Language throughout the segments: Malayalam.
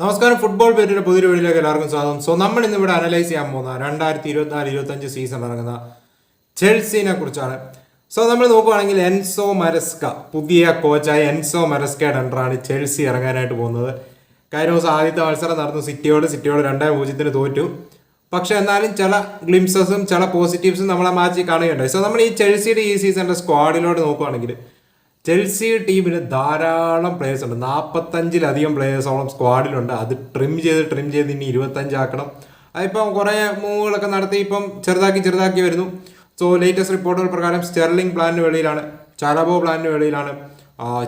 നമസ്കാരം. ഫുട്ബോൾ പേരിന്റെ പുതിയൊരു വീഡിയോയിലേക്ക് എല്ലാവർക്കും സ്വാഗതം. സോ നമ്മൾ ഇന്ന് ഇവിടെ അനലൈസ് ചെയ്യാൻ പോകുന്ന രണ്ടായിരത്തി ഇരുപത്തിനാല് ഇരുപത്തഞ്ച് സീസൺ ഇറങ്ങുന്ന ചെൽസിനെ കുറിച്ചാണ്. സോ നമ്മൾ നോക്കുവാണെങ്കിൽ എൻസോ മരസ്ക പുതിയ കോച്ചായ എൻസോ മരസ്കയുടെ അണ്ടറാണ് ചെൽസി ഇറങ്ങാനായിട്ട് പോകുന്നത്. കഴിഞ്ഞ ദിവസം ആദ്യത്തെ മത്സരം നടന്നു. സിറ്റിയോട് സിറ്റിയോട് രണ്ടേ പൂജ്യത്തിന് തോറ്റു. പക്ഷെ എന്നാലും ചില ഗ്ലിംസസും ചില പോസിറ്റീവ്സും നമ്മളെ മാച്ചിൽ കാണുകയുണ്ടായി. സോ നമ്മൾ ഈ ചെൽസിയുടെ ഈ സീസണിന്റെ സ്ക്വാഡിലോട്ട് നോക്കുവാണെങ്കിൽ ചെൽസി ടീമിന് ധാരാളം പ്ലേയേഴ്സ് ഉണ്ട്. നാൽപ്പത്തഞ്ചിലധികം പ്ലേയേഴ്സോളം സ്ക്വാഡിലുണ്ട് അത് ട്രിം ചെയ്ത് ട്രിം ചെയ്ത് ഇനി ഇരുപത്തഞ്ചാക്കണം. അതിപ്പം കുറേ മൂവുകളൊക്കെ നടത്തി ഇപ്പം ചെറുതാക്കി ചെറുതാക്കി വരുന്നു. സോ ലേറ്റസ്റ്റ് റിപ്പോർട്ടുകൾ പ്രകാരം സ്റ്റെർലിംഗ് പ്ലാനിന് വെളിയിലാണ്. ചലബോ പ്ലാനിന് വെളിയിലാണ്.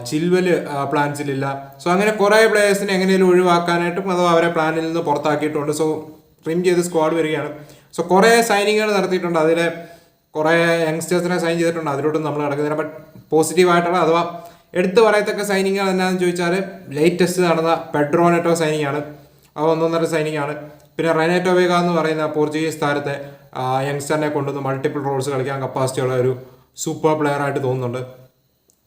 ചിൽവൽ പ്ലാൻസിലില്ല സോ അങ്ങനെ കുറേ പ്ലേയേഴ്സിനെ എങ്ങനെയും ഒഴിവാക്കാനായിട്ടും അഥവാ അവരെ പ്ലാനിൽ നിന്ന് പുറത്താക്കിയിട്ടുണ്ട് സോ ട്രിം ചെയ്ത് സ്ക്വാഡ് വരികയാണ്. സോ കുറേ സൈനിങ്ങുകൾ നടത്തിയിട്ടുണ്ട്. അതിലെ കുറേ യങ്സ്റ്റേഴ്സിനെ സൈൻ ചെയ്തിട്ടുണ്ട്. അതിലോട്ടും നമ്മൾ കിടക്കുന്നില്ല ബട്ട് പോസിറ്റീവായിട്ടുള്ള അഥവാ എടുത്തു പറയത്തക്ക സൈനിങ്ങുകൾ എന്നാന്ന് ചോദിച്ചാൽ ലേറ്റസ്റ്റ് നടന്ന പെഡ്രോനെറ്റോ സൈനിങ് ആണ്. അത് ഒന്നൊന്നര സൈനിങ് ആണ്. പിന്നെ റെനേറ്റോ വേഗ എന്ന് പറയുന്ന പോർച്ചുഗീസ് താരത്തെ യങ്സ്റ്ററിനെ കൊണ്ടുവന്ന് മൾട്ടിപ്പിൾ റോൾസ് കളിക്കാൻ കപ്പാസിറ്റിയുള്ള ഒരു സൂപ്പർ പ്ലെയർ ആയിട്ട് തോന്നുന്നുണ്ട്.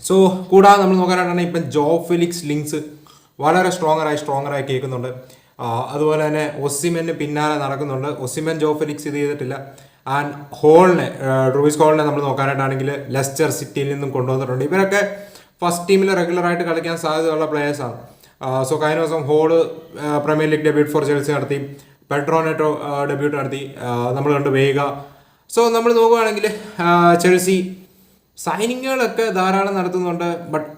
സോ കൂടാതെ നമ്മൾ നോക്കാനായിട്ടാണ് ഇപ്പം ജോ ഫിലിക്സ് ലിങ്ക്സ് വളരെ സ്ട്രോങ്ങറായി സ്ട്രോങ്ങറായി കേൾക്കുന്നുണ്ട്. അതുപോലെ തന്നെ ഒസിമെന് പിന്നാലെ നടക്കുന്നുണ്ട്. ഒസിമെൻ ജോ ഫിലിക്സ് ഇത് ചെയ്തിട്ടില്ല. ആൻഡ് ഹോളിനെ റൂയിസ് ഹോളിനെ നമ്മൾ നോക്കാനായിട്ടാണെങ്കിൽ ലെസ്റ്റർ സിറ്റിയിൽ നിന്നും കൊണ്ടുവന്നിട്ടുണ്ട്. ഇവരൊക്കെ ഫസ്റ്റ് ടീമിൽ റെഗുലറായിട്ട് കളിക്കാൻ സാധ്യതയുള്ള പ്ലേയേഴ്സാണ് സോ കഴിഞ്ഞ ദിവസം whole premier league debut for Chelsea നടത്തി പെട്രോനെറ്റോ ഡെബ്യൂട്ട് നടത്തി നമ്മൾ കണ്ട് വേഗ. സോ നമ്മൾ നോക്കുകയാണെങ്കിൽ ചെൽസി സൈനിങ്ങുകളൊക്കെ ധാരാളം നടത്തുന്നുണ്ട് ബട്ട്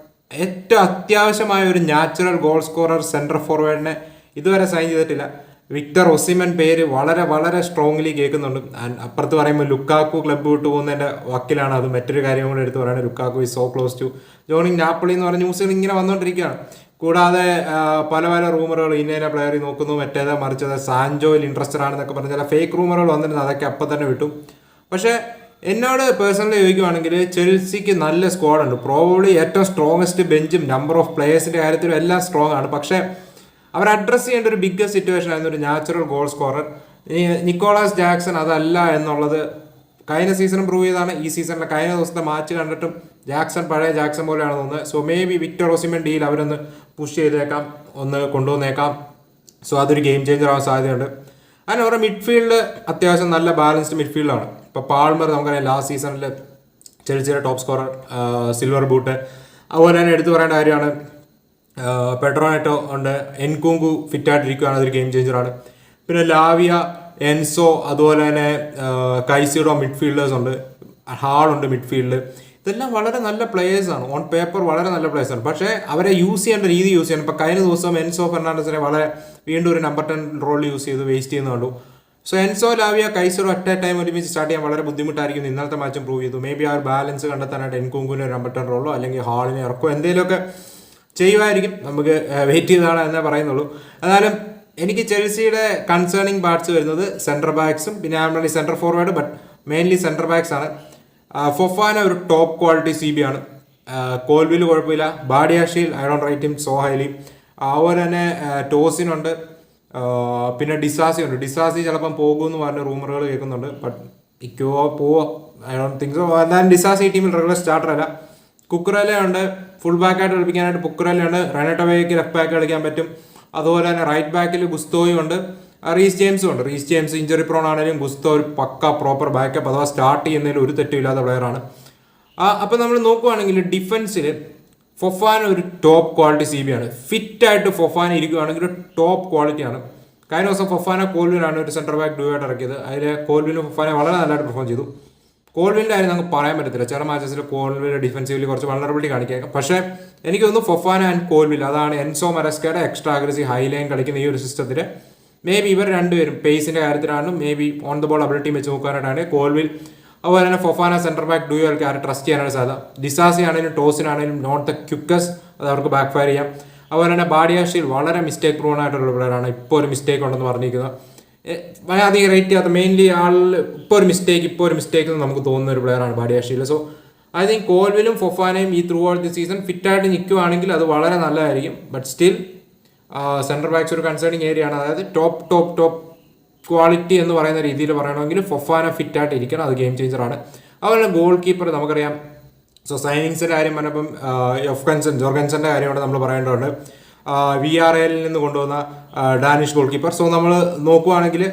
ഏറ്റവും അത്യാവശ്യമായ ഒരു നാച്ചുറൽ ഗോൾ സ്കോറർ സെൻട്രൽ ഫോർവേഡിനെ ഇതുവരെ സൈൻ ചെയ്തിട്ടില്ല. വിക്ടർ ഒസിമൻ പേര് വളരെ വളരെ സ്ട്രോങ്ലി കേൾക്കുന്നുണ്ട്. ആൻഡ് അപ്പുറത്ത് പറയുമ്പോൾ ലുക്കാക്കു ക്ലബ്ബ് വിട്ടു പോകുന്നതിന്റെ വക്കിലാണ്. അത് മറ്റൊരു കാര്യം കൂടെ എടുത്ത് പറയുന്നത് Lukaku is so close to joining Napoli എന്ന് പറഞ്ഞ ന്യൂസുകൾ ഇങ്ങനെ വന്നുകൊണ്ടിരിക്കുകയാണ്. കൂടാതെ പല പല റൂമറുകൾ ഇന്നേനെ പ്ലെയർ നോക്കുന്നു. മറ്റേതാ മറിച്ചത് സാൻജോയിൽ ഇൻട്രസ്റ്റഡ് ആണെന്നൊക്കെ പറഞ്ഞ ചില ഫേക്ക് റൂമറുകൾ വന്നിരുന്നു. അതൊക്കെ അപ്പം തന്നെ വിട്ടു. പക്ഷേ എന്നോട് പേഴ്സണലി ചോദിക്കുവാണെങ്കിൽ ചെൽസിക്ക് നല്ല സ്ക്വാഡുണ്ട് പ്രോബ്ലി ഏറ്റവും സ്ട്രോങ്ങസ്റ്റ് ബെഞ്ചും നമ്പർ ഓഫ് പ്ലേയേഴ്സിന്റെ കാര്യത്തിലും എല്ലാം സ്ട്രോങ് ആണ്. പക്ഷേ അവർ അഡ്രസ്സ് ചെയ്യേണ്ട ഒരു ബിഗ്ഗസ്റ്റ് സിറ്റുവേഷൻ ആയിരുന്നു ഒരു natural goal scorer Nicolas Jackson അതല്ല എന്നുള്ളത് കഴിഞ്ഞ സീസണും പ്രൂവ് ചെയ്താണ് ഈ സീസണിലെ കഴിഞ്ഞ ദിവസത്തെ മാച്ച് കണ്ടിട്ടും ജാക്സൺ പഴയ ജാക്സൺ പോലെയാണ് തോന്നുന്നത്. So may be Victor Osimhen deal അവരൊന്ന് പുഷ് ചെയ്തേക്കാം ഒന്ന് കൊണ്ടുവന്നേക്കാം. സോ അതൊരു ഗെയിം ചേഞ്ചർ ആവാൻ സാധ്യതയുണ്ട്. അങ്ങനെ അവരുടെ മിഡ്ഫീൽഡ് അത്യാവശ്യം നല്ല ബാലൻസ്ഡ് മിഡ്ഫീൽഡാണ് ഇപ്പോൾ പാൾമർ നമുക്കറിയാം ലാസ്റ്റ് സീസണിൽ ചെറിയ ചെറിയ ടോപ്പ് സ്കോറർ സിൽവർ ബൂട്ട് അതുപോലെ തന്നെ എടുത്തു പറയേണ്ട കാര്യമാണ് പെട്രോനെറ്റോ ഉണ്ട്. എൻകുങ്കു ഫിറ്റായിട്ടിരിക്കുകയാണ് അതൊരു ഗെയിം ചേഞ്ചറാണ് പിന്നെ ലാവിയ എൻസോ അതുപോലെ തന്നെ കൈസിയുടെ മിഡ്ഫീൽഡേഴ്സ് ഉണ്ട്. ഹാളുണ്ട് മിഡ്ഫീൽഡ് ഇതെല്ലാം വളരെ നല്ല പ്ലേയേഴ്സാണ് ഓൺ പേപ്പർ വളരെ നല്ല പ്ലേയേഴ്സാണ് പക്ഷേ അവരെ യൂസ് ചെയ്യേണ്ട രീതി യൂസ് ചെയ്യണം. ഇപ്പോൾ കഴിഞ്ഞ ദിവസം എൻസോ ഫെർണാണ്ടസിനെ വളരെ വീണ്ടും ഒരു നമ്പർ ടെൻ റോൾ യൂസ് ചെയ്ത് വേസ്റ്റ് ചെയ്യുന്ന കണ്ടു. So Enzo Lavia Caicedo at a time ഒരുമിച്ച് സ്റ്റാർട്ട് ചെയ്യാൻ വളരെ ബുദ്ധിമുട്ടായിരിക്കും ഇന്നലത്തെ മാച്ചും പ്രൂവ് ചെയ്തു. മേ ബി ആ ഒരു ബാലൻസ് കണ്ടെത്താനായിട്ട് എൻകുങ്കുവിന് ഒരു നമ്പർ ടെൻ റോളോ അല്ലെങ്കിൽ ഹാളിനെ ഇറക്കോ എന്തെങ്കിലുമൊക്കെ ചെയ്യുമായിരിക്കും. നമുക്ക് വെയിറ്റ് ചെയ്താണ് എന്നേ പറയുന്നുള്ളൂ. എന്നാലും എനിക്ക് ചെൽസിയുടെ കൺസേണിങ് പാർട്സ് വരുന്നത് സെന്റർ ബാക്സും പിന്നെ ആംബളി centre forward but mainly centre backs ആണ്. ഫൊഫാന ഒരു ടോപ്പ് ക്വാളിറ്റി സി ബി ആണ്. കോൽവിൽ കുഴപ്പമില്ല. ബാഡിയാഷിയിൽ റൈറ്റ് ഹിം സോ ഹൈലി അതുപോലെ തന്നെ ടോസിനുണ്ട് പിന്നെ ഡിസാസി ഉണ്ട്. ഡിസാസി ചിലപ്പം പോകുമെന്ന് പറഞ്ഞ റൂമറുകൾ കേൾക്കുന്നുണ്ട് ബട്ട് ഇക്കോ പോവോ. ഐ ഡോണ്ട് തിങ്ക് സോ എന്തായാലും ഡിസാസി ടീമിൽ റെഗുലർ സ്റ്റാർട്ടർ അല്ല. കുക്കുറല ഉണ്ട് ഫുൾ ബാക്കായിട്ട് കളിപ്പിക്കാനായിട്ട് കുക്കുറല ഉണ്ട് റനട്ടോവയ്ക്ക് ലെഫ്റ്റ് ബാക്ക് കളിക്കാൻ പറ്റും. അതുപോലെ തന്നെ റൈറ്റ് ബാക്കിൽ ഗുസ്തോയും ഉണ്ട് റീസ് ജെയിംസും ഉണ്ട്. റീസ് ജെയിംസ് ഇഞ്ചറി പ്രോൺ ആണെങ്കിലും ഗുസ്തോ ഒരു പക്ക പ്രോപ്പർ ബാക്കപ്പ് അഥവാ സ്റ്റാർട്ട് ചെയ്യുന്നതിൽ ഒരു തെറ്റുമില്ലാത്ത പ്ലെയറാണ് അപ്പം നമ്മൾ നോക്കുവാണെങ്കിൽ ഡിഫൻസിൽ ഫൊഫാൻ ഒരു ടോപ്പ് ക്വാളിറ്റി സി ബി ആണ്. ഫിറ്റായിട്ട് ഫൊഫാൻ ഇരിക്കുകയാണെങ്കിൽ ഒരു ടോപ്പ് ക്വാളിറ്റിയാണ് കഴിഞ്ഞ ദിവസം ഫൊഫാനെ കോൽവിനാണ് ഒരു സെന്റർ ബാക്ക് ഡ്യൂ ആയിട്ട് ഇറക്കിയത്. അതിൽ കോൽവിനും ഫൊഫാനെ വളരെ നല്ലതായിട്ട് പെർഫോം ചെയ്തു. കോൾവിന്റെ കാര്യം നമുക്ക് പറയാൻ പറ്റത്തില്ല. ചില മാച്ചസിൽ കോൾവിന്റെ ഡിഫൻസീവിൽ കുറച്ച് വളറബിലിറ്റി കാണിക്കാം പക്ഷേ എനിക്ക് തോന്നുന്നു ഫൊഫാന ആൻഡ് കോൽവിൽ അതാണ് എൻസോ മരസ്കയുടെ എക്സ്ട്രാ അഗ്രസീവ് ഹൈ ലൈൻ കളിക്കുന്ന ഈ ഒരു സിസ്റ്റത്തിൽ മേ ബി ഇവർ രണ്ടുപേരും പേസിന്റെ കാര്യത്തിലാണ്. Maybe on the ball ability വെച്ച് നോക്കാനായിട്ടാണ്. കോൾവിൽ അതുപോലെ തന്നെ ഫൊഫാന സെന്റർ ബാക്ക് ഡ്യൂ ആൾക്ക് ആരും ട്രസ്റ്റ് ചെയ്യാനാണ് സാധ്യത. ഡിസാസി ആണെങ്കിലും ടോസിനാണെങ്കിലും നോട്ട് ദ ക്യുക്കസ് അത് അവർക്ക് ബാക്ക് ഫയർ ചെയ്യാം. അതുപോലെ തന്നെ ബാഡിയാഷിൽ വളരെ മിസ്റ്റേക്ക് പ്രൂൺ ആയിട്ടുള്ള പ്ലെയറാണ് ഇപ്പോൾ ഒരു മിസ്റ്റേക്ക് ഉണ്ടെന്ന് പറഞ്ഞിരിക്കുന്നത് എ- വളരെ അധികം റേറ്റ് ചെയ്യാത്ത മെയിൻലി ആളിൽ ഇപ്പോൾ ഒരു മിസ്റ്റേക്ക് ഇപ്പോൾ ഒരു മിസ്റ്റേക്ക് എന്ന് നമുക്ക് തോന്നുന്ന ഒരു പ്ലെയറാണ് ബാഡിയാഷിയിൽ സോ ഐ തിങ്ക് കോൽവിലും ഫൊഫാനയും ഈ ത്രൂ ഔട്ട് ദി സീസൺ ഫിറ്റായിട്ട് നിൽക്കുവാണെങ്കിൽ അത് വളരെ നല്ലതായിരിക്കും. ബട്ട് സ്റ്റിൽ സെൻട്രൽ ബാക്സ് ഒരു കൺസേണിങ് ഏരിയ ആണ്. അതായത് ടോപ്പ് ടോപ്പ് ടോപ്പ് ക്വാളിറ്റി എന്ന് പറയുന്ന രീതിയിൽ പറയണമെങ്കിൽ ഫൊഫാന ഫിറ്റായിട്ട് ഇരിക്കണം. അത് ഗെയിം ചേഞ്ചറാണ് അതുപോലെ ഗോൾ കീപ്പർ നമുക്കറിയാം. സോ സൈനിങ്സിന്റെ കാര്യം പറഞ്ഞപ്പം യൊഫ്കൻസൺ ജോർഗൻസന്റെ കാര്യം ഇവിടെ നമ്മൾ പറയേണ്ടതുണ്ട്. വി ആർ എല്ലിൽ നിന്ന് കൊണ്ടുവന്ന ഡാനിഷ് ഗോൾ കീപ്പർ സോ നമ്മൾ നോക്കുവാണെങ്കിൽ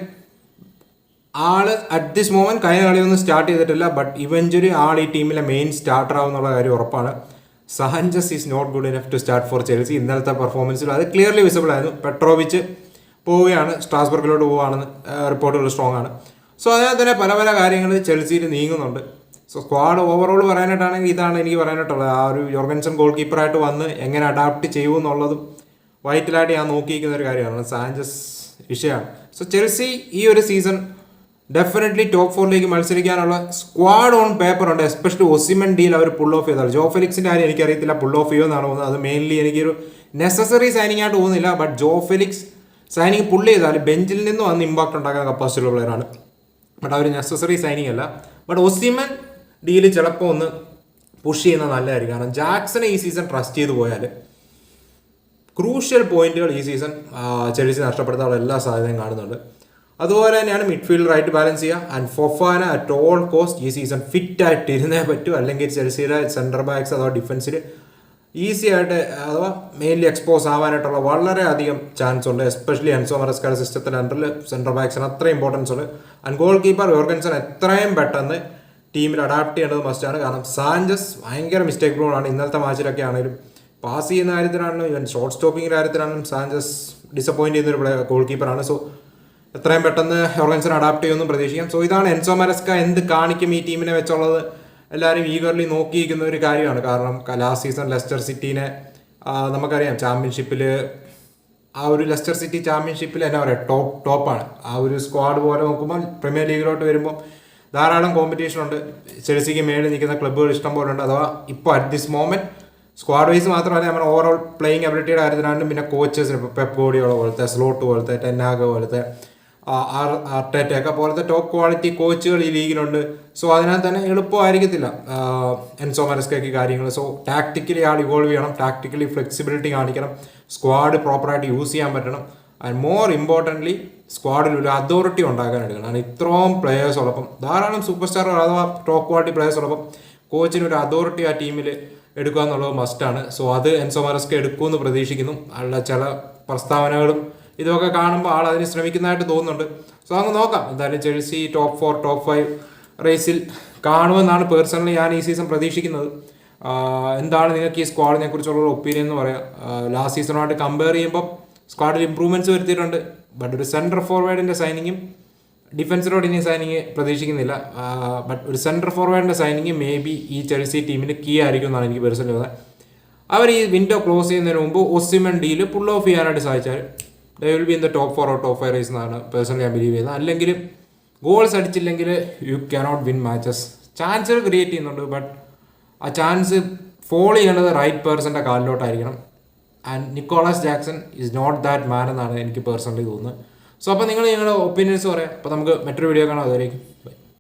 ആൾ അറ്റ് ദിസ് മോമെന്റ് കഴിഞ്ഞ കളിയൊന്നും സ്റ്റാർട്ട് ചെയ്തിട്ടില്ല ബട്ട് ഇവഞ്ചുരി ആൾ ഈ ടീമിലെ മെയിൻ സ്റ്റാർട്ടർ ആവുന്നുള്ള കാര്യം ഉറപ്പാണ്. Sanchez is not good enough to start for Chelsea ഇന്നലത്തെ പെർഫോമൻസിൽ അത് ക്ലിയർലി വിസിബിൾ ആയിരുന്നു. പെട്രോവിച്ച് പോവുകയാണ് സ്ട്രാസ്ബർഗിലോട്ട് പോവുകയാണെന്ന് റിപ്പോർട്ടുകൾ സ്ട്രോങ് ആണ്. സോ അതിനാൽ തന്നെ പല പല കാര്യങ്ങൾ ചെൽസിയിൽ നീങ്ങുന്നുണ്ട്. സോ സ്ക്വാഡ് ഓവറോൾ പറയാനായിട്ടാണെങ്കിൽ ഇതാണ് എനിക്ക് പറയാനായിട്ടുള്ളത്. ആ ഒരു യോർഗൻസൺ ഗോൾ കീപ്പറായിട്ട് വന്ന് എങ്ങനെ അഡാപ്റ്റ് ചെയ്യുമെന്നുള്ളതും വൈറ്റലായിട്ട് ഞാൻ നോക്കിയിരിക്കുന്ന ഒരു കാര്യമാണ് സാഞ്ചസ് വിഷയമാണ്. സോ ചെൽസി ഈ ഒരു സീസൺ ഡെഫിനറ്റ്ലി ടോപ്പ് ഫോറിലേക്ക് മത്സരിക്കാനുള്ള സ്ക്വാഡ് ഓൺ പേപ്പർ ഉണ്ട്. എസ്പെഷ്യലി ഒസിമൻ ഡീൽ അവർ പുൾ ഓഫ് ചെയ്താൽ ജോ ഫെലിക്സിന്റെ കാര്യം എനിക്കറിയത്തില്ല പുൾ ഓഫ് ചെയ്യുമെന്നാണ് തോന്നുന്നത്. അത് മെയിൻലി എനിക്കൊരു നെസസറി സൈനിങ് ആയിട്ട് തോന്നുന്നില്ല but Joao Felix signing pull ചെയ്താൽ ബെഞ്ചിൽ നിന്നും അന്ന് ഇമ്പാക്ട് ഉണ്ടാക്കാൻ കപ്പാസിറ്റി ഉള്ള പ്ലെയറാണ് ബട്ട് അവർ നെസസറി സൈനിങ് അല്ല. ബട്ട് ഒസിമൻ ഡീൽ ചിലപ്പോൾ ഒന്ന് പുഷ് ചെയ്യുന്നത് നല്ലതായിരിക്കും. കാരണം ജാക്സനെ ഈ സീസൺ ട്രസ്റ്റ് ചെയ്ത് പോയാൽ ക്രൂഷ്യൽ പോയിന്റുകൾ ഈ സീസൺ ചെൽസി നഷ്ടപ്പെടുത്താനുള്ള എല്ലാ സാധ്യതയും കാണുന്നുണ്ട്. അതുപോലെ തന്നെയാണ് മിഡ്ഫീൽഡ് റൈറ്റ് ബാലൻസ് ചെയ്യുക. And Fofana at all cost ഈ സീസൺ ഫിറ്റ് ആയിട്ട് ഇരുന്നേ പറ്റൂ. അല്ലെങ്കിൽ ചെൽസിയുടെ സെന്റർ ബാക്സ് അഥവാ ഡിഫൻസിൽ ഈസി ആയിട്ട് അഥവാ മെയിൻലി എക്സ്പോസ് ആവാനായിട്ടുള്ള വളരെയധികം ചാൻസ് ഉണ്ട്. എസ്പെഷ്യലി അൻസോ മറസ്കാര സിസ്റ്റത്തിന്റെ അണ്ടറിൽ സെൻട്രൽ ബാക്സിന് അത്ര ഇമ്പോർട്ടൻസ് ഉണ്ട്. ആൻഡ് ഗോൾ കീപ്പർ യോർഗൻസൺ എത്രയും പെട്ടെന്ന് ടീമിൽ അഡാപ്റ്റ് ചെയ്യേണ്ടത് മസ്റ്റാണ് കാരണം സാഞ്ചസ് ഭയങ്കര മിസ്റ്റേക്ക് ആണ്. ഇന്നലത്തെ മാച്ചിലൊക്കെ ആണെങ്കിലും പാസ് ചെയ്യുന്ന കാര്യത്തിലാണെങ്കിലും ഇവൻ ഷോർട്ട് സ്റ്റോപ്പിംഗ് കാര്യത്തിലാണെങ്കിലും സാഞ്ചസ് ഡിസപ്പോയിന്റ് ചെയ്യുന്ന ഒരു ഗോൾ കീപ്പറാണ് സോ എത്രയും പെട്ടെന്ന് ഓർഗൻസിന് അഡാപ്റ്റ് ചെയ്യുമെന്നും പ്രതീക്ഷിക്കാം. സോ ഇതാണ് എൻസോ മരസ്ക എന്ത് കാണിക്കും ഈ ടീമിനെ വെച്ചുള്ളത്? എല്ലാവരും ഈഗർലി നോക്കിയിരിക്കുന്ന ഒരു കാര്യമാണ്. കാരണം ലാസ്റ്റ് സീസൺ ലെസ്റ്റർ സിറ്റീനെ നമുക്കറിയാം ചാമ്പ്യൻഷിപ്പിൽ ആ ഒരു ലെസ്റ്റർ സിറ്റി ചാമ്പ്യൻഷിപ്പിൽ എന്നാ പറയുക ടോപ്പ് ടോപ്പാണ് ആ ഒരു സ്ക്വാഡ് പോലെ നോക്കുമ്പോൾ പ്രീമിയർ ലീഗിലോട്ട് വരുമ്പോൾ ധാരാളം കോമ്പറ്റീഷൻ ഉണ്ട്. ചെൽസിക്ക് മേളിൽ നിൽക്കുന്ന ക്ലബ്ബുകൾ ഇഷ്ടം പോലെ ഉണ്ട്. അഥവാ ഇപ്പോൾ at this moment squad wise മാത്രമല്ല നമ്മുടെ ഓവറോൾ പ്ലേയിങ് അബിലിറ്റിയുടെ കാര്യത്തിലാണ്ടും പിന്നെ കോച്ചസിന് ഇപ്പോൾ പെപ്പോഡിയോളെ പോലത്തെ സ്ലോട്ട് പോലത്തെ ടെന്നാഗ പോലത്തെ ആർട്ടേറ്റൊക്കെ പോലത്തെ ടോപ്പ് ക്വാളിറ്റി കോച്ചുകൾ ഈ ലീഗിലുണ്ട്. സോ അതിനാൽ തന്നെ എളുപ്പമായിരിക്കത്തില്ല എൻസോ മരസ്കയ്ക്ക് കാര്യങ്ങൾ സോ ടാക്ടിക്കലി ആൾ ഇവോൾവ് ചെയ്യണം ടാക്ടിക്കലി ഫ്ലെക്സിബിലിറ്റി കാണിക്കണം സ്ക്വാഡ് പ്രോപ്പറായിട്ട് യൂസ് ചെയ്യാൻ പറ്റണം ആൻഡ് മോർ ഇമ്പോർട്ടന്റ്ലി സ്ക്വാഡിൽ ഒരു അതോറിറ്റി ഉണ്ടാക്കാൻ എടുക്കണം. കാരണം ഇത്രയും പ്ലേയേഴ്സ് ഉള്ളപ്പം ധാരാളം സൂപ്പർ സ്റ്റാർ അഥവാ ടോപ്പ് ക്വാളിറ്റി പ്ലേയേഴ്സ് ഉള്ളപ്പം കോച്ചിന് ഒരു അതോറിറ്റി ആ ടീമിൽ എടുക്കുക എന്നുള്ളത് മസ്റ്റാണ് സോ അത് എൻസോ മറസ്ക എടുക്കുമെന്ന് പ്രതീക്ഷിക്കുന്നു. ഉള്ള ചില പ്രസ്താവനകളും ഇതൊക്കെ കാണുമ്പോൾ ആൾ അതിന് ശ്രമിക്കുന്നതായിട്ട് തോന്നുന്നുണ്ട്. സോ അങ്ങ് നോക്കാം. എന്തായാലും Chelsea top four top five റേസിൽ കാണുമെന്നാണ് പേഴ്സണലി ഞാൻ ഈ സീസൺ പ്രതീക്ഷിക്കുന്നത്. എന്താണ് നിങ്ങൾക്ക് ഈ സ്ക്വാഡിനെ കുറിച്ചുള്ള ഒപ്പീനിയൻ എന്ന് പറയാം. ലാസ്റ്റ് സീസണുമായിട്ട് കമ്പയർ ചെയ്യുമ്പോൾ സ്ക്വാഡിൽ ഇമ്പ്രൂവ്മെന്റ്സ് വരുത്തിയിട്ടുണ്ട്. ബട്ട് ഒരു സെൻട്രൽ ഫോർവേഡിന്റെ സൈനിങ്ങും ഡിഫൻസിനോട് ഇനി സൈനിങ് പ്രതീക്ഷിക്കുന്നില്ല. ബട്ട് ഒരു സെൻട്രൽ ഫോർവേഡിന്റെ സൈനിങ് മേ ബി ഈ ചെൽസി ടീമിന് കീ ആയിരിക്കും എന്നാണ് എനിക്ക് പേഴ്സണലി തോന്നുന്നത്. അവർ ഈ വിൻഡോ ക്ലോസ് ചെയ്യുന്നതിന് മുമ്പ് ഒസിമൻ ഡിയിൽ പുൾ ഓഫ് ചെയ്യാനായിട്ട് സാധിച്ചാൽ they will be in the top four or top five race എന്നാണ് പേഴ്സണലി ഞാൻ ബിലീവ് ചെയ്യുന്നത്. അല്ലെങ്കിൽ goals അടിച്ചില്ലെങ്കിൽ you cannot win matches chance create ചെയ്യുന്നുണ്ട് ബട്ട് ആ ചാൻസ് ഫോളോ ചെയ്യേണ്ടത് റൈറ്റ് പേഴ്സന്റെ കാലിലോട്ടായിരിക്കണം. And Nicholas Jackson is not that man എന്നാണ് എനിക്ക് പേഴ്സണലി തോന്നുന്നത്. സോ അപ്പോൾ നിങ്ങൾ നിങ്ങളുടെ ഒപ്പീനിയൻസ് പറയാം. അപ്പോൾ നമുക്ക് മറ്റൊരു വീഡിയോ കാണാം. അതുവരേക്കും.